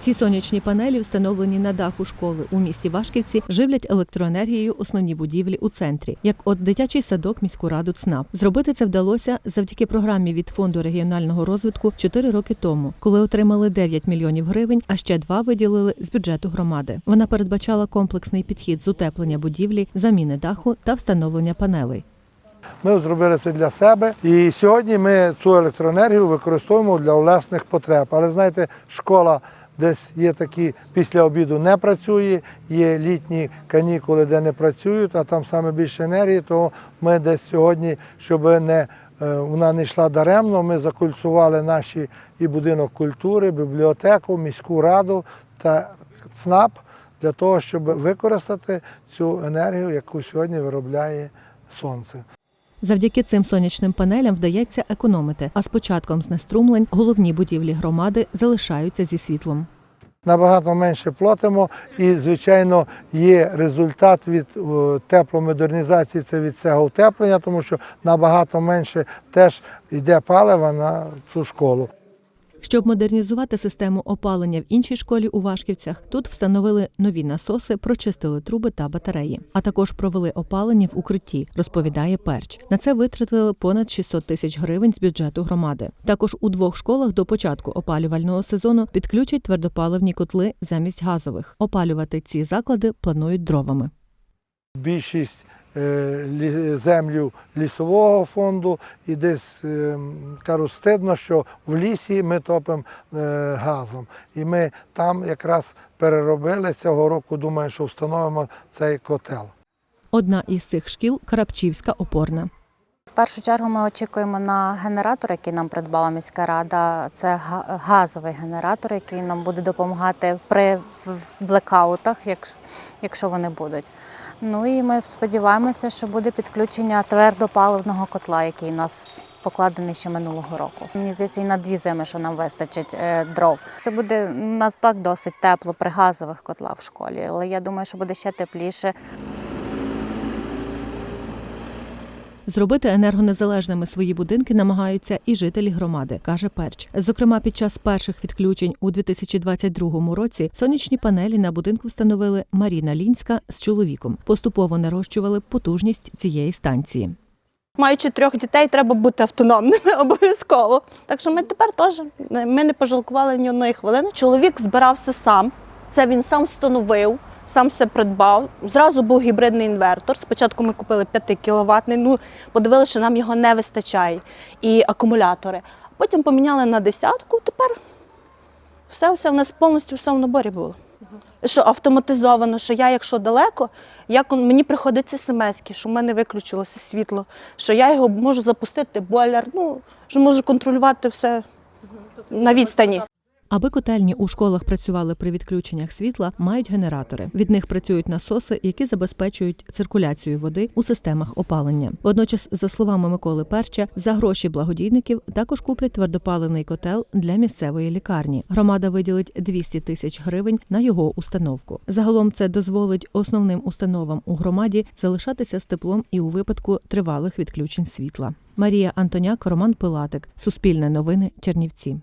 Ці сонячні панелі, встановлені на даху школи у місті Вашківці, живлять електроенергією основні будівлі у центрі, як от дитячий садок міську раду ЦНАП. Зробити це вдалося завдяки програмі від фонду регіонального розвитку 4 роки тому, коли отримали 9 мільйонів гривень, а ще два виділили з бюджету громади. Вона передбачала комплексний підхід з утеплення будівлі, заміни даху та встановлення панелей. Ми зробили це для себе. І сьогодні ми цю електроенергію використовуємо для власних потреб. Але знаєте, школа десь є такі після обіду не працює, є літні канікули, де не працюють, а там саме більше енергії. То ми десь сьогодні, щоб не е, вона не йшла даремно, ми закульцували наші і будинок культури, бібліотеку, міську раду та ЦНАП для того, щоб використати цю енергію, яку сьогодні виробляє сонце. Завдяки цим сонячним панелям вдається економити, а з початком знеструмлень головні будівлі громади залишаються зі світлом. Набагато менше платимо, і, звичайно, є результат від е, тепломодернізації, це від цього утеплення, тому що набагато менше теж йде палива на цю школу. Щоб модернізувати систему опалення в іншій школі у Вашківцях, тут встановили нові насоси, прочистили труби та батареї, а також провели опалення в укритті, розповідає Перч. На це витратили понад 600 тисяч гривень з бюджету громади. Також у двох школах до початку опалювального сезону підключать твердопаливні котли замість газових. Опалювати ці заклади планують дровами. Більшість землю лісового фонду і десь е, кажу, стидно, що в лісі ми топимо е, газом. І ми там якраз переробили цього року, думаю, що встановимо цей котел. Одна із цих шкіл Карапчівська опорна. Першу чергу ми очікуємо на генератор, який нам придбала міська рада. Це газовий генератор, який нам буде допомагати при блекаутах, якщо вони будуть. Ну і ми сподіваємося, що буде підключення твердопаливного котла, який у нас покладений ще минулого року. Мені здається, і на дві зими, що нам вистачить е, дров. Це буде у нас так досить тепло при газових котлах в школі, але я думаю, що буде ще тепліше. Зробити енергонезалежними свої будинки намагаються і жителі громади, каже Перч. Зокрема, під час перших відключень у 2022 році сонячні панелі на будинку встановили Маріна Лінська з чоловіком. Поступово нарощували потужність цієї станції. Маючи трьох дітей, треба бути автономними обов'язково. Так що ми тепер теж ми не пожалкували ні одної хвилини. Чоловік збирався сам. Це він сам встановив, сам все придбав. Зразу був гібридний інвертор. Спочатку ми купили 5 кВт, ну подивилися, що нам його не вистачає. І акумулятори. Потім поміняли на десятку. Тепер все, все в нас повністю все в наборі було. Що автоматизовано, що я, якщо далеко, як он, мені приходиться смс, що в мене виключилося світло, що я його можу запустити, бойлер, ну, що можу контролювати все на відстані. Аби котельні у школах працювали при відключеннях світла, мають генератори. Від них працюють насоси, які забезпечують циркуляцію води у системах опалення. Водночас, за словами Миколи Перча, за гроші благодійників також куплять твердопаливний котел для місцевої лікарні. Громада виділить 200 тисяч гривень на його установку. Загалом це дозволить основним установам у громаді залишатися з теплом і у випадку тривалих відключень світла. Марія Антоняк, Роман Пилатик, Суспільне новини, Чернівці.